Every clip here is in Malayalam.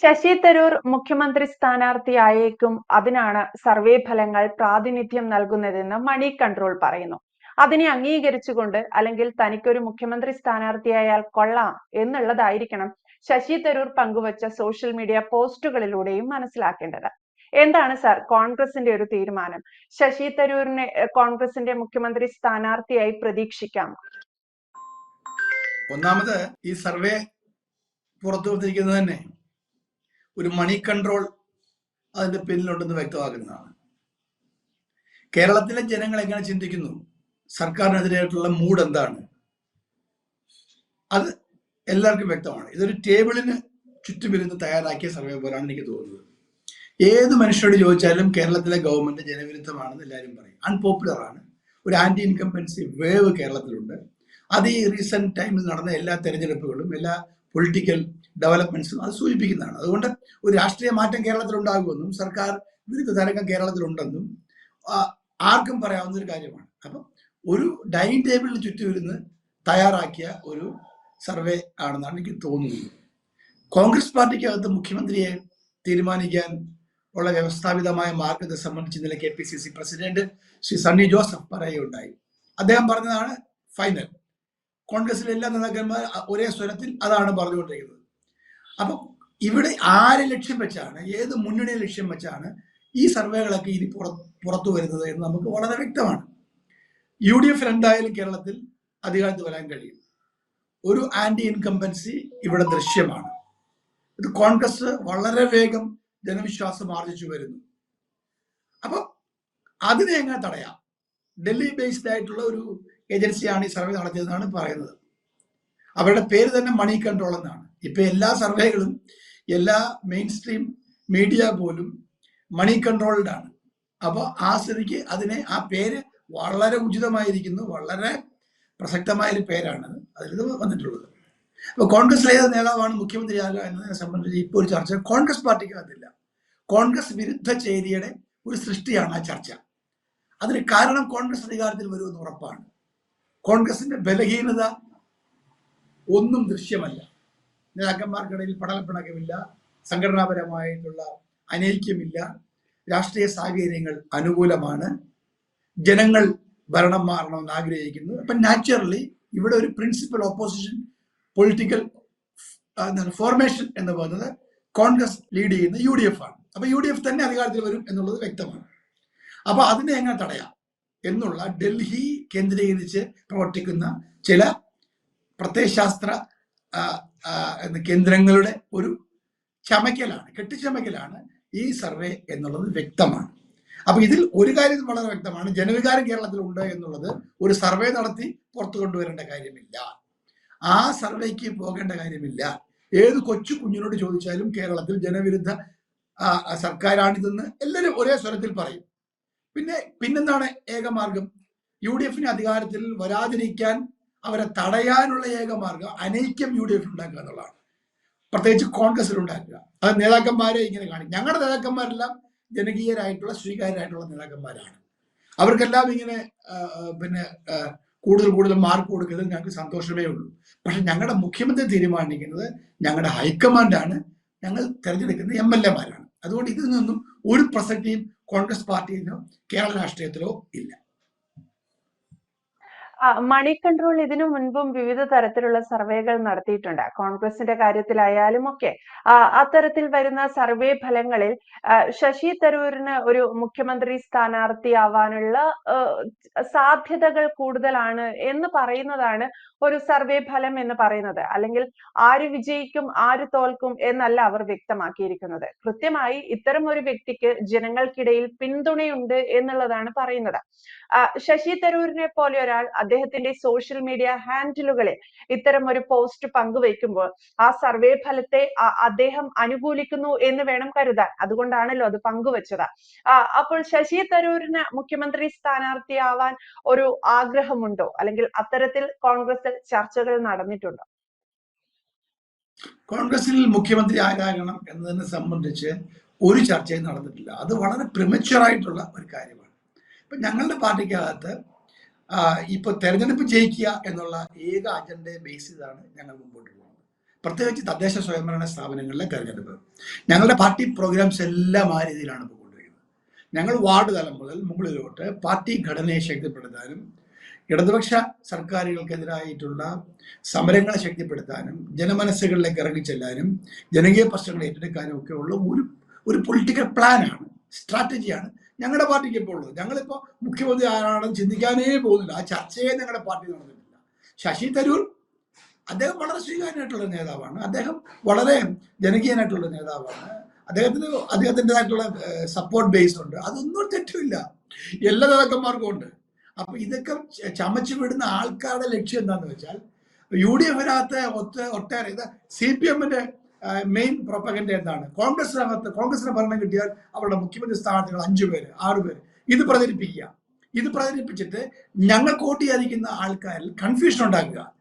ശശി തരൂർ മുഖ്യമന്ത്രി സ്ഥാനാർത്ഥിയായേക്കും അതിനാണ് സർവേ ഫലങ്ങൾ പ്രാതിനിധ്യം നൽകുന്നതെന്ന് മണി കൺട്രോൾ പറയുന്നു. അതിനെ അംഗീകരിച്ചുകൊണ്ട് അല്ലെങ്കിൽ തനിക്കൊരു മുഖ്യമന്ത്രി സ്ഥാനാർത്ഥിയായാൽ കൊള്ളാം എന്നുള്ളതായിരിക്കണം ശശി തരൂർ പങ്കുവച്ച സോഷ്യൽ മീഡിയ പോസ്റ്റുകളിലൂടെയും മനസ്സിലാക്കേണ്ടത്. എന്താണ് സാർ കോൺഗ്രസിന്റെ ഒരു തീരുമാനം? ശശി തരൂരിനെ കോൺഗ്രസിന്റെ മുഖ്യമന്ത്രി സ്ഥാനാർത്ഥിയായി പ്രതീക്ഷിക്കാം. ഒന്നാമത് ഈ സർവേ പുറത്തു വന്നിരിക്കുന്നത് തന്നെ ഒരു മണി കൺട്രോൾ അതിന്റെ പിന്നിലുണ്ടെന്ന് വ്യക്തമാക്കുന്നതാണ്. കേരളത്തിലെ ജനങ്ങൾ എങ്ങനെ ചിന്തിക്കുന്നു? സർക്കാരിനെതിരായിട്ടുള്ള മൂഡ് എന്താണ്? അത് എല്ലാവർക്കും വ്യക്തമാണ്. ഇതൊരു ടേബിളിന് ചുറ്റുമിരുന്ന് തയ്യാറാക്കിയ സർവേ പോലാണ് എനിക്ക് തോന്നുന്നത്. ഏത് മനുഷ്യരോട് ചോദിച്ചാലും കേരളത്തിലെ ഗവൺമെന്റ് ജനവിരുദ്ധമാണെന്ന് എല്ലാവരും പറയും. അൺപോപ്പുലർ ആണ്. ഒരു ആന്റി ഇൻകംപൻസി വേവ് കേരളത്തിലുണ്ട്. അത് ഈ റീസെന്റ് ടൈമിൽ നടന്ന എല്ലാ തെരഞ്ഞെടുപ്പുകളും എല്ലാ പൊളിറ്റിക്കൽ ഡെവലപ്മെന്റ്സും അത് സൂചിപ്പിക്കുന്നതാണ്. അതുകൊണ്ട് ഒരു രാഷ്ട്രീയ മാറ്റം കേരളത്തിൽ ഉണ്ടാകുമെന്നും സർക്കാർ വിരുദ്ധ തരംഗം കേരളത്തിലുണ്ടെന്നും ആർക്കും പറയാവുന്ന ഒരു കാര്യമാണ്. അപ്പം ഒരു ഡൈനിങ് ടേബിളിന് ചുറ്റും ഇരുന്ന് തയ്യാറാക്കിയ ഒരു സർവേ ആണെന്നാണ് എനിക്ക് തോന്നുന്നത്. കോൺഗ്രസ് പാർട്ടിക്കകത്ത് മുഖ്യമന്ത്രിയെ തീരുമാനിക്കാൻ ഉള്ള വ്യവസ്ഥാപിതമായ മാർഗത്തെ സംബന്ധിച്ച് ഇന്നലെ K P C C president Shri Sunny Joseph പറയുകയുണ്ടായി. അദ്ദേഹം പറഞ്ഞതാണ് ഫൈനൽ. കോൺഗ്രസിലെ എല്ലാ നേതാക്കന്മാർ ഒരേ സ്വരത്തിൽ അതാണ് പറഞ്ഞുകൊണ്ടിരിക്കുന്നത്. അപ്പം ഇവിടെ ആരെ ലക്ഷ്യം വെച്ചാണ് ഏത് മുന്നണി ലക്ഷ്യം വെച്ചാണ് ഈ സർവേകളൊക്കെ ഇനി പുറത്തു വരുന്നത് എന്ന് നമുക്ക് വളരെ വ്യക്തമാണ്. യു ഡി എഫ് എന്തായാലും കേരളത്തിൽ അധികാരത്തിൽ വരാൻ കഴിയും. ഒരു ആന്റി ഇൻകംബൻസി ഇവിടെ ദൃശ്യമാണ്. ഇത് കോൺഗ്രസ് വളരെ വേഗം ജനവിശ്വാസം ആർജിച്ചു വരുന്നു. അപ്പൊ അതിനെ എങ്ങനെ തടയാം? ഡൽഹി ബേസ്ഡ് ആയിട്ടുള്ള ഒരു ഏജൻസിയാണ് ഈ സർവേ നടത്തിയതെന്നാണ് പറയുന്നത്. അവരുടെ പേര് തന്നെ മണി കൺട്രോൾ എന്നാണ്. ഇപ്പൊ എല്ലാ സർവേകളും എല്ലാ മെയിൻ സ്ട്രീം മീഡിയ പോലും മണി കൺട്രോൾഡ് ആണ്. അപ്പോൾ ആ സ്ഥിതിക്ക് അതിനെ ആ പേര് വളരെ ഉചിതമായിരിക്കുന്നു വളരെ പ്രസക്തമായ ഒരു പേരാണ് അതിൽ വന്നിട്ടുള്ളത്. അപ്പൊ കോൺഗ്രസ് ഏത് നേതാവാണ് മുഖ്യമന്ത്രിയാകുക എന്നതിനെ സംബന്ധിച്ച് ഇപ്പോൾ ഒരു ചർച്ച. കോൺഗ്രസ് പാർട്ടിക്കകത്തില്ല. കോൺഗ്രസ് വിരുദ്ധ ചേരിയുടെ ഒരു സൃഷ്ടിയാണ് ആ ചർച്ച. അതിന് കാരണം കോൺഗ്രസ് അധികാരത്തിൽ വരുമെന്ന് ഉറപ്പാണ്. കോൺഗ്രസിന്റെ ബലഹീനത ഒന്നും ദൃശ്യമല്ല. നേതാക്കന്മാർക്കിടയിൽ പടലപ്പിണക്കമില്ല സംഘടനാപരമായിട്ടുള്ള അനൈക്യമില്ല രാഷ്ട്രീയ സാഹചര്യങ്ങൾ അനുകൂലമാണ് ജനങ്ങൾ ഭരണം മാറണമെന്ന് ആഗ്രഹിക്കുന്നു. അപ്പം നാച്ചുറലി ഇവിടെ ഒരു പ്രിൻസിപ്പൽ ഓപ്പോസിഷൻ പൊളിറ്റിക്കൽ ഫോർമേഷൻ എന്ന് പറയുന്നത് കോൺഗ്രസ് ലീഡ് ചെയ്യുന്ന യു ഡി എഫ് ആണ്. അപ്പൊ യു ഡി എഫ് തന്നെ അധികാരത്തിൽ വരും എന്നുള്ളത് വ്യക്തമാണ്. അപ്പൊ അതിനെ എങ്ങനെ തടയാം എന്നുള്ള ഡൽഹി കേന്ദ്രീകരിച്ച് പ്രവർത്തിക്കുന്ന ചില പ്രത്യയശാസ്ത്ര കേന്ദ്രങ്ങളുടെ ഒരു ചമയ്ക്കലാണ് കെട്ടിച്ചമയ്ക്കലാണ് ഈ സർവേ എന്നുള്ളത് വ്യക്തമാണ്. അപ്പൊ ഇതിൽ ഒരു കാര്യം വളരെ വ്യക്തമാണ്. ജനവികാരം കേരളത്തിൽ ഉണ്ട് എന്നുള്ളത് ഒരു സർവേ നടത്തി പുറത്തു കൊണ്ടുവരേണ്ട കാര്യമില്ല. ആ സർവേക്ക് പോകേണ്ട കാര്യമില്ല. ഏത് കൊച്ചു കുഞ്ഞിനോട് ചോദിച്ചാലും കേരളത്തിൽ ജനവിരുദ്ധ സർക്കാരാണിതെന്ന് എല്ലാവരും ഒരേ സ്വരത്തിൽ പറയും. പിന്നെ പിന്നെന്താണ് ഏകമാർഗം? യു ഡി എഫിന് അധികാരത്തിൽ വരാതിരിക്കാൻ അവരെ തടയാനുള്ള ഏക മാർഗം അനൈക്യം യു ഡി എഫ് ഉണ്ടാക്കുക എന്നുള്ളതാണ്. പ്രത്യേകിച്ച് കോൺഗ്രസിൽ ഉണ്ടാക്കുക. അത് നേതാക്കന്മാരെ ഇങ്ങനെ കാണിക്കും ഞങ്ങളുടെ നേതാക്കന്മാരെല്ലാം ജനകീയരായിട്ടുള്ള സ്വീകാര്യരായിട്ടുള്ള നേതാക്കന്മാരാണ്. അവർക്കെല്ലാം ഇങ്ങനെ പിന്നെ കൂടുതൽ കൂടുതൽ മാർക്ക് കൊടുക്കുന്നത് ഞങ്ങൾക്ക് സന്തോഷമേ ഉള്ളൂ. പക്ഷെ ഞങ്ങളുടെ മുഖ്യമന്ത്രി തീരുമാനിക്കുന്നത് ഞങ്ങളുടെ ഹൈക്കമാൻഡാണ്. ഞങ്ങൾ തിരഞ്ഞെടുക്കുന്ന എം എൽ എമാരാണ്. അതുകൊണ്ട് ഇതിൽ നിന്നും ഒരു പ്രസക്തിയും കോൺഗ്രസ് പാർട്ടിയിലോ കേരള രാഷ്ട്രീയത്തിലോ ഇല്ല. മണി കൺട്രോൾ ഇതിനു മുൻപും വിവിധ തരത്തിലുള്ള സർവേകൾ നടത്തിയിട്ടുണ്ട്. കോൺഗ്രസിന്റെ കാര്യത്തിലായാലും ഒക്കെ. അത്തരത്തിൽ വരുന്ന സർവേ ഫലങ്ങളിൽ ശശി തരൂരിന് ഒരു മുഖ്യമന്ത്രി സ്ഥാനാർത്ഥിയാവാനുള്ള സാധ്യതകൾ കൂടുതലാണ് എന്ന് പറയുന്നതാണ് ഒരു സർവേ ഫലം എന്ന് പറയുന്നത്. അല്ലെങ്കിൽ ആര് വിജയിക്കും ആര് തോൽക്കും എന്നല്ല അവർ വ്യക്തമാക്കിയിരിക്കുന്നത്. കൃത്യമായി ഇത്തരം ഒരു വ്യക്തിക്ക് ജനങ്ങൾക്കിടയിൽ പിന്തുണയുണ്ട് എന്നുള്ളതാണ് പറയുന്നത്. ശശി തരൂരിനെ പോലെ ഒരാൾ അദ്ദേഹത്തിന്റെ സോഷ്യൽ മീഡിയ ഹാൻഡിലുകളിൽ ഇത്തരം ഒരു പോസ്റ്റ് പങ്കുവയ്ക്കുമ്പോൾ ആ സർവേ ഫലത്തെ അദ്ദേഹം അനുകൂലിക്കുന്നു എന്ന് വേണം കരുതാൻ. അതുകൊണ്ടാണല്ലോ അത് പങ്കുവച്ചത്. അപ്പോൾ ശശി തരൂരിന് മുഖ്യമന്ത്രി സ്ഥാനാർത്ഥിയാവാൻ ഒരു ആഗ്രഹമുണ്ടോ? അല്ലെങ്കിൽ അത്തരത്തിൽ കോൺഗ്രസിൽ ചർച്ചകൾ നടന്നിട്ടുണ്ടോ? കോൺഗ്രസിൽ മുഖ്യമന്ത്രി ആരാകണം എന്നതിനെ സംബന്ധിച്ച് ഒരു ചർച്ചയും നടന്നിട്ടില്ല. അത് വളരെ പ്രിമച്വറായിട്ടുള്ള ഒരു കാര്യമാണ്. ഇപ്പൊ ഞങ്ങളുടെ പാർട്ടിക്കകത്ത് ഇപ്പൊ തെരഞ്ഞെടുപ്പ് ജയിക്കുക എന്നുള്ള ഏക അജണ്ടയെ ബേസ് ചെയ്താണ് ഞങ്ങൾ മുമ്പോട്ട് പോകുന്നത്. പ്രത്യേകിച്ച് തദ്ദേശ സ്വയംഭരണ സ്ഥാപനങ്ങളിലെ തെരഞ്ഞെടുപ്പ്. ഞങ്ങളുടെ പാർട്ടി പ്രോഗ്രാംസ് എല്ലാം ആ രീതിയിലാണ് പോയിക്കൊണ്ടിരിക്കുന്നത് ഞങ്ങൾ വാർഡ് തലം മുതൽ മുകളിലോട്ട് പാർട്ടി ഘടനയെ ശക്തിപ്പെടുത്താനും ഇടതുപക്ഷ സർക്കാരുകൾക്കെതിരായിട്ടുള്ള സമരങ്ങളെ ശക്തിപ്പെടുത്താനും ജനമനസ്സുകളിലേക്ക് ഇറങ്ങിച്ചെല്ലാനും ജനകീയ പ്രശ്നങ്ങൾ ഏറ്റെടുക്കാനും ഒക്കെ ഉള്ള ഒരു ഒരു പൊളിറ്റിക്കൽ പ്ലാനാണ് സ്ട്രാറ്റജിയാണ് ഞങ്ങളുടെ പാർട്ടിക്ക് ഇപ്പോൾ ഉള്ളത്? ഞങ്ങളിപ്പോൾ മുഖ്യമന്ത്രി ആരാണെന്ന് ചിന്തിക്കാനേ പോകുന്നില്ല. ആ ചർച്ചയെ ഞങ്ങളുടെ പാർട്ടി നടന്നിട്ടില്ല. ശശി തരൂർ അദ്ദേഹം വളരെ സ്വീകാര്യമായിട്ടുള്ള നേതാവാണ്. അദ്ദേഹം വളരെ ജനകീയനായിട്ടുള്ള നേതാവാണ്. അദ്ദേഹത്തിന് അദ്ദേഹത്തിന്റെതായിട്ടുള്ള സപ്പോർട്ട് ബേസ് ഉണ്ട്. അതൊന്നും തെറ്റുമില്ല. എല്ലാ നേതാക്കന്മാർക്കും ഉണ്ട്. അപ്പൊ ഇതൊക്കെ ചമച്ചു വിടുന്ന ആൾക്കാരുടെ ലക്ഷ്യം എന്താന്ന് വെച്ചാൽ യു ഡി എഫിനകത്ത് ഒറ്റ ഒട്ടേറെ സി പി എമ്മിന്റെ മെയിൻ പ്രൊപ്പഗൻഡ എന്താണ്? കോൺഗ്രസ് കോൺഗ്രസിനകത്ത് കോൺഗ്രസിന് ഭരണം കിട്ടിയാൽ അവരുടെ മുഖ്യമന്ത്രി സ്ഥാനാർത്ഥികൾ അഞ്ചു പേര് ആറു പേര്. ഇത് പ്രചരിപ്പിക്കുക. ഇത് പ്രചരിപ്പിച്ചിട്ട് ഞങ്ങൾ വോട്ട് ചെയ്യാതിരിക്കുന്ന ആൾക്കാരിൽ കൺഫ്യൂഷൻ ഉണ്ടാക്കുക.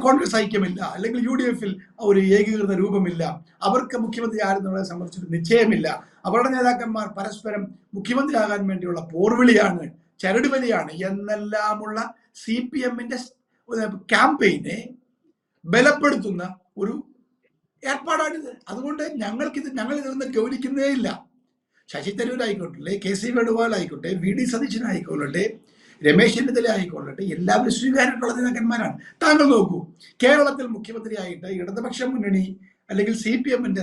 കോൺഗ്രസ് ഐക്യമില്ല. അല്ലെങ്കിൽ യു ഡി എഫിൽ ഒരു ഏകീകൃത രൂപമില്ല. അവർക്ക് മുഖ്യമന്ത്രി ആരെന്നുള്ളതിനെ സംബന്ധിച്ചൊരു നിശ്ചയമില്ല. അവരുടെ നേതാക്കന്മാർ പരസ്പരം മുഖ്യമന്ത്രി ആകാൻ വേണ്ടിയുള്ള പോർവിളിയാണ് ചരടുവലിയാണ് എന്നെല്ലാമുള്ള സി പി എമ്മിന്റെ ക്യാമ്പയിനെ ബലപ്പെടുത്തുന്ന ഒരു ഏർപ്പാടാണിത് അതുകൊണ്ട് ഞങ്ങൾക്കിത് ഞങ്ങൾ ഇതൊന്നും ഗൗനിക്കുന്നേ ഇല്ല. ശശി തരൂർ ആയിക്കോട്ടെ കെ സി വേണുഗോപാൽ ആയിക്കോട്ടെ വി ഡി സതീശൻ ആയിക്കൊള്ളട്ടെ രമേശ് ചെന്നിത്തല ആയിക്കൊള്ളട്ടെ എല്ലാവരും സ്വീകാര്യമുള്ള നേതാക്കന്മാരാണ്. താങ്കൾ നോക്കൂ കേരളത്തിൽ മുഖ്യമന്ത്രിയായിട്ട് ഇടതുപക്ഷ മുന്നണി അല്ലെങ്കിൽ സി പി എമ്മിന്റെ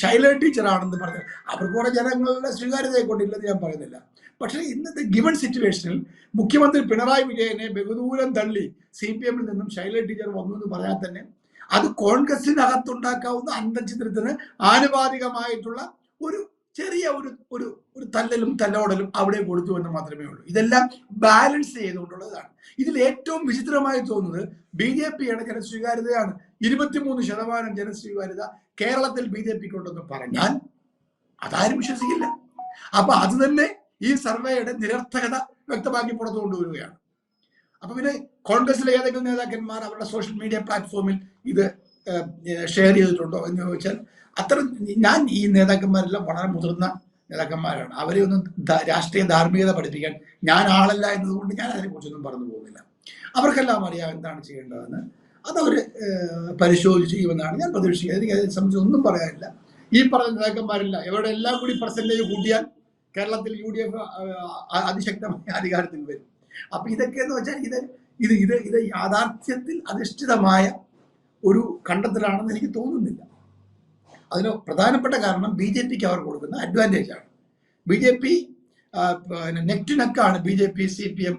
ശൈല ടീച്ചറാണെന്ന് പറഞ്ഞാൽ അവർക്ക് കുറെ ജനങ്ങളുടെ സ്വീകാര്യതയെക്കൊണ്ടില്ലെന്ന് ഞാൻ പറയുന്നില്ല. പക്ഷേ ഇന്നത്തെ ഗിവൺ സിറ്റുവേഷനിൽ മുഖ്യമന്ത്രി പിണറായി വിജയനെ ബഹുദൂരം തള്ളി സി പി എമ്മിൽ നിന്നും ശൈല ടീച്ചർ വന്നു എന്ന് പറഞ്ഞാൽ തന്നെ അത് കോൺഗ്രസിനകത്തുണ്ടാക്കാവുന്ന അന്തചിത്രത്തിന് ആനുപാതികമായിട്ടുള്ള ഒരു ചെറിയ ഒരു ഒരു ഒരു തല്ലലും തല്ലോടലും അവിടെ കൊടുത്തു എന്ന് മാത്രമേ ഉള്ളൂ. ഇതെല്ലാം ബാലൻസ് ചെയ്തുകൊണ്ടുള്ളതാണ്. ഇതിൽ ഏറ്റവും വിചിത്രമായി തോന്നുന്നത് ബി ജെ പിയുടെ ജനസ്വീകാര്യതയാണ്. ഇരുപത്തിമൂന്ന് ശതമാനം ജനസ്വീകാര്യത കേരളത്തിൽ ബി ജെ പിക്ക് ഉണ്ടെന്ന് പറഞ്ഞാൽ അതാരും വിശ്വസിക്കില്ല. അപ്പൊ അത് തന്നെ ഈ സർവേയുടെ നിരർത്ഥകത വ്യക്തമാക്കി പുറത്തു കൊണ്ടുവരികയാണ് അപ്പൊ പിന്നെ കോൺഗ്രസിലെ ഏതെങ്കിലും നേതാക്കന്മാർ അവരുടെ സോഷ്യൽ മീഡിയ പ്ലാറ്റ്ഫോമിൽ ഇത് ഷെയർ ചെയ്തിട്ടുണ്ടോ എന്ന് ചോദിച്ചാൽ അത്ര ഞാൻ ഈ നേതാക്കന്മാരെല്ലാം വളരെ മുതിർന്ന നേതാക്കന്മാരാണ്. അവരെ ഒന്നും രാഷ്ട്രീയ ധാർമ്മികത പഠിപ്പിക്കാൻ ഞാൻ ആളല്ല എന്നതുകൊണ്ട് ഞാൻ അതിനെക്കുറിച്ചൊന്നും പറഞ്ഞു പോകുന്നില്ല. അവർക്കെല്ലാം അറിയാം എന്താണ് ചെയ്യേണ്ടതെന്ന്. അതവർ പരിശോധിച്ച് ചെയ്യുമെന്നാണ് ഞാൻ പ്രതീക്ഷിക്കുന്നത്. എനിക്ക് അതിനെ സംബന്ധിച്ച് ഒന്നും പറയാനില്ല. ഈ പറഞ്ഞ നേതാക്കന്മാരില്ല. ഇവരുടെ എല്ലാം കൂടി പെർസെന്റേജ് കൂട്ടിയാൽ കേരളത്തിൽ യു ഡി എഫ് അതിശക്തമായ അധികാരത്തിൽ വരും. അപ്പൊ ഇതൊക്കെ എന്ന് വെച്ചാൽ ഇത് ഇത് ഇത് ഇത് യാഥാർത്ഥ്യത്തിൽ അധിഷ്ഠിതമായ ഒരു കണ്ടെത്തലാണെന്ന് എനിക്ക് തോന്നുന്നില്ല. അതിന് പ്രധാനപ്പെട്ട കാരണം ബി ജെ പിക്ക് അവർ കൊടുക്കുന്ന അഡ്വാന്റേജ് ആണ്. B J P neck to നെക്കാണ് B J P C P M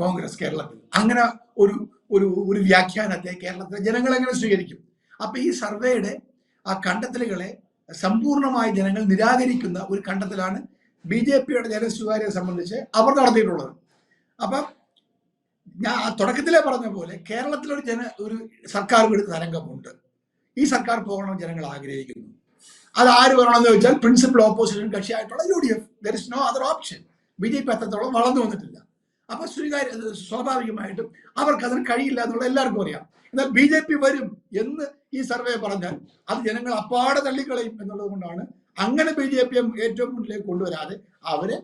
Congress കേരളത്തിൽ. അങ്ങനെ ഒരു ഒരു ഒരു വ്യാഖ്യാനത്തെ കേരളത്തിലെ ജനങ്ങൾ എങ്ങനെ സ്വീകരിക്കും? അപ്പൊ ഈ സർവേയുടെ ആ കണ്ടെത്തലുകളെ സമ്പൂർണമായി ജനങ്ങൾ നിരാകരിക്കുന്ന ഒരു കണ്ടെത്തലാണ് ബി ജെ പിയുടെ ജനസ്വീകാര്യത സംബന്ധിച്ച് അവർ നടത്തിയിട്ടുള്ളത്. അപ്പം ഞാൻ തുടക്കത്തിലേ പറഞ്ഞ പോലെ കേരളത്തിലൊരു ജന ഒരു സർക്കാർ വിടുന്ന തരംഗമുണ്ട്. ഈ സർക്കാർ പോകണം ജനങ്ങൾ ആഗ്രഹിക്കുന്നു. അത് ആര് വരണമെന്ന് വെച്ചാൽ principal opposition കക്ഷിയായിട്ടുള്ള U D F. There is no other option B J P അത്രത്തോളം വളർന്നു വന്നിട്ടില്ല. അപ്പൊ സ്വീകാര്യ സ്വാഭാവികമായിട്ടും അവർക്ക് അതിന് കഴിയില്ല എന്നുള്ള എല്ലാവർക്കും അറിയാം. എന്നാൽ ബി ജെ പി വരും എന്ന് ഈ സർവേ പറഞ്ഞാൽ അത് ജനങ്ങൾ അപ്പാടെ തള്ളിക്കളയും എന്നുള്ളത് കൊണ്ടാണ് അങ്ങനെ ബി ജെ പി ഏറ്റവും മുന്നിലേക്ക് കൊണ്ടുവരാതെ അവരെ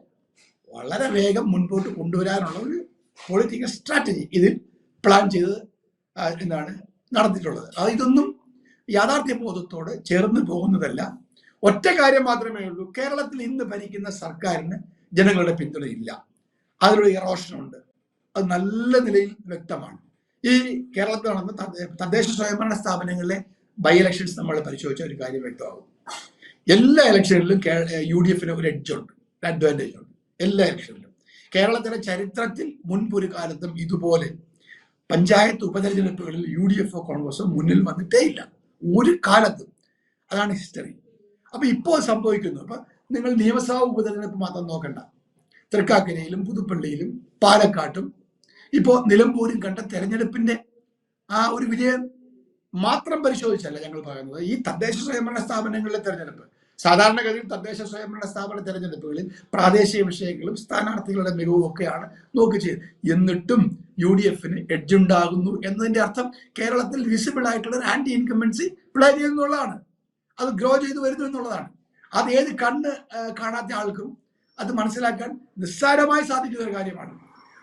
വളരെ വേഗം മുൻപോട്ട് കൊണ്ടുവരാനുള്ള ഒരു പൊളിറ്റിക്കൽ സ്ട്രാറ്റജി ഇതിൽ പ്ലാൻ ചെയ്ത് എന്താണ് നടന്നിട്ടുള്ളത്. അത് ഇതൊന്നും യാഥാർത്ഥ്യ ബോധത്തോട് ചേർന്ന് പോകുന്നതല്ല. ഒറ്റ കാര്യം മാത്രമേ ഉള്ളൂ. കേരളത്തിൽ ഇന്ന് ഭരിക്കുന്ന സർക്കാരിന് ജനങ്ങളുടെ പിന്തുണയില്ല. അതിലൊരു ഇറോഷനുണ്ട് അത് നല്ല നിലയിൽ വ്യക്തമാണ്. ഈ കേരളത്തിൽ നടന്ന തദ്ദേശ സ്വയംഭരണ സ്ഥാപനങ്ങളിലെ ബൈ ഇലക്ഷൻസ് നമ്മൾ പരിശോധിച്ച ഒരു കാര്യം വ്യക്തമാകും. എല്ലാ ഇലക്ഷനിലും യു ഡി എഫിന് ഒരു എഡ്ജ് ഉണ്ട്. അഡ്വാന്റേജ് ഉണ്ട്. എല്ലാ ഇലക്ഷനിലും കേരളത്തിലെ ചരിത്രത്തിൽ മുൻപൊരു കാലത്തും ഇതുപോലെ പഞ്ചായത്ത് ഉപതെരഞ്ഞെടുപ്പുകളിൽ യു ഡി എഫ് കോൺഗ്രസ് മുന്നിൽ വന്നിട്ടേ ഇല്ല. ഒരു കാലത്തും. അതാണ് ഹിസ്റ്ററി അപ്പൊ ഇപ്പോൾ സംഭവിക്കുന്നു. അപ്പൊ നിങ്ങൾ നിയമസഭാ ഉപതെരഞ്ഞെടുപ്പ് മാത്രം നോക്കണ്ട. തൃക്കാക്കരയിലും പുതുപ്പള്ളിയിലും പാലക്കാട്ടും ഇപ്പോൾ നിലമ്പൂരും കണ്ട തെരഞ്ഞെടുപ്പിന്റെ ആ ഒരു വിജയം മാത്രം പരിശോധിച്ചല്ല ഞങ്ങൾ പറയുന്നത്. ഈ തദ്ദേശ സ്വയംഭരണ സ്ഥാപനങ്ങളിലെ തെരഞ്ഞെടുപ്പ്. സാധാരണഗതിയിൽ തദ്ദേശ സ്വയംഭരണ സ്ഥാപന തെരഞ്ഞെടുപ്പുകളിൽ പ്രാദേശിക വിഷയങ്ങളും സ്ഥാനാർത്ഥികളുടെ മികവും ഒക്കെയാണ് നോക്കി ചെയ്ത്. എന്നിട്ടും യു ഡി എഫിന് എഡ്ജുണ്ടാകുന്നു എന്നതിന്റെ അർത്ഥം കേരളത്തിൽ വിസിബിൾ ആയിട്ടുള്ള ഒരു ആന്റി ഇൻകമ്പൻസി പ്ലേ ചെയ്യുന്നുള്ളതാണ് അത് ഗ്രോ ചെയ്തു വരുന്നു എന്നുള്ളതാണ്. അത് ഏത് കണ്ണ് കാണാത്ത ആൾക്കും അത് മനസ്സിലാക്കാൻ നിസ്സാരമായി സാധിക്കുന്ന ഒരു കാര്യമാണ്.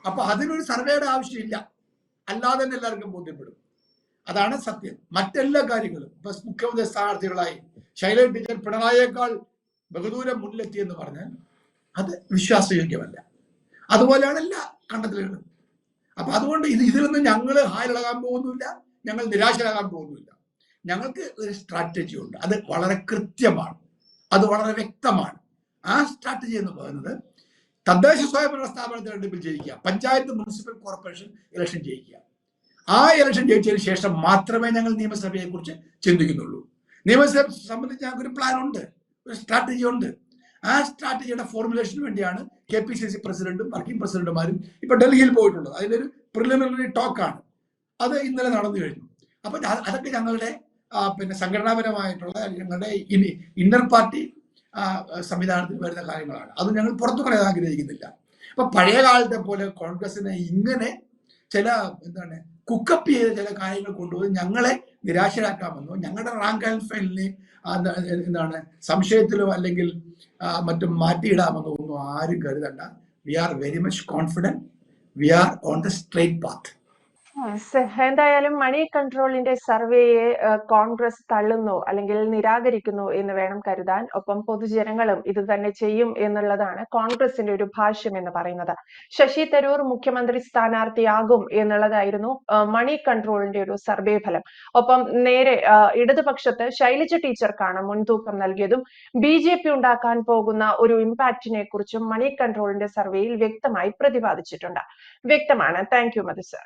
അപ്പൊ അതിനൊരു സർവേയുടെ ആവശ്യമില്ല. അല്ലാതെ തന്നെ എല്ലാവർക്കും ബോധ്യപ്പെടും. അതാണ് സത്യം. മറ്റെല്ലാ കാര്യങ്ങളും ഇപ്പൊ മുഖ്യമന്ത്രി സ്ഥാനാർത്ഥികളായി ശൈലജ ടീച്ചർ പിണറായിയേക്കാൾ ബഹുദൂരം മുന്നിലെത്തി എന്ന് പറഞ്ഞ് അത് വിശ്വാസയോഗ്യമല്ല. അതുപോലെയാണ് എല്ലാ കണ്ടെത്തലുകളും. അപ്പൊ അതുകൊണ്ട് ഇത് ഇതിൽ നിന്ന് ഞങ്ങൾ ഹായിളകാൻ പോകുന്നില്ല ഞങ്ങൾ നിരാശരാകാൻ പോകുന്നില്ല. ഞങ്ങൾക്ക് ഒരു സ്ട്രാറ്റജി ഉണ്ട്. അത് വളരെ കൃത്യമാണ്. അത് വളരെ വ്യക്തമാണ്. ആ സ്ട്രാറ്റജി എന്ന് പറയുന്നത് തദ്ദേശ സ്വയംഭരണ സ്ഥാപന തെരഞ്ഞെടുപ്പിൽ ജയിക്കുക പഞ്ചായത്ത് മുനിസിപ്പൽ കോർപ്പറേഷൻ ഇലക്ഷൻ ജയിക്കുക. ആ ഇലക്ഷൻ ജയിച്ചതിന് ശേഷം മാത്രമേ ഞങ്ങൾ നിയമസഭയെ കുറിച്ച് ചിന്തിക്കുന്നുള്ളൂ. നിയമസഭ സംബന്ധിച്ച് ഞങ്ങൾക്ക് ഒരു പ്ലാൻ ഉണ്ട് ഒരു സ്ട്രാറ്റജി ഉണ്ട്. ആ സ്ട്രാറ്റജിയുടെ ഫോർമുലേഷന് വേണ്ടിയാണ് കെ പി സി സി പ്രസിഡന്റും വർക്കിംഗ് പ്രസിഡന്റുമാരും ഇപ്പൊ ഡൽഹിയിൽ പോയിട്ടുള്ളത്. അതിലൊരു പ്രിലിമിനറി ടോക്കാണ് അത് ഇന്നലെ നടന്നു കഴിഞ്ഞു. അപ്പൊ അതൊക്കെ ഞങ്ങളുടെ പിന്നെ സംഘടനാപരമായിട്ടുള്ള ഞങ്ങളുടെ ഇനി ഇന്നർ പാർട്ടി സംവിധാനത്തിൽ വരുന്ന കാര്യങ്ങളാണ്. അത് ഞങ്ങൾ പുറത്തു പറയാൻ ആഗ്രഹിക്കുന്നില്ല. അപ്പൊ പഴയ കാലത്തെ പോലെ കോൺഗ്രസിനെ ഇങ്ങനെ ചില എന്താണ് കുക്കപ്പ് ചെയ്ത ചില കാര്യങ്ങൾ കൊണ്ടുപോയി ഞങ്ങളെ നിരാശരാക്കാമെന്നോ ഞങ്ങളുടെ റാങ്ക് ആൻഡ് ഫൈലിനെ എന്താണ് സംശയത്തിലോ അല്ലെങ്കിൽ മറ്റും മാറ്റിയിടാമെന്നോ ഒന്നും ആരും കരുതണ്ട. We are very much confident we are on the straight path എന്തായാലും മണി കൺട്രോളിന്റെ സർവേയെ കോൺഗ്രസ് തള്ളുന്നു അല്ലെങ്കിൽ നിരാകരിക്കുന്നു എന്ന് വേണം കരുതാൻ. ഒപ്പം പൊതുജനങ്ങളും ഇത് തന്നെ ചെയ്യും എന്നുള്ളതാണ് കോൺഗ്രസിന്റെ ഒരു ഭാഷ്യം എന്ന് പറയുന്നത്. ശശി തരൂർ മുഖ്യമന്ത്രി സ്ഥാനാർത്ഥിയാകും എന്നുള്ളതായിരുന്നു മണി കൺട്രോളിന്റെ ഒരു സർവേ ഫലം. ഒപ്പം നേരെ ഇടതുപക്ഷത്ത് ശൈലജ ടീച്ചർക്കാണ് മുൻതൂക്കം നൽകിയതും ബി ജെ പി ഉണ്ടാക്കാൻ പോകുന്ന ഒരു ഇമ്പാക്റ്റിനെ കുറിച്ചും മണി കൺട്രോളിന്റെ സർവേയിൽ വ്യക്തമായി പ്രതിപാദിച്ചിട്ടുണ്ട്. വ്യക്തമാണ്. താങ്ക് യു മതി സർ.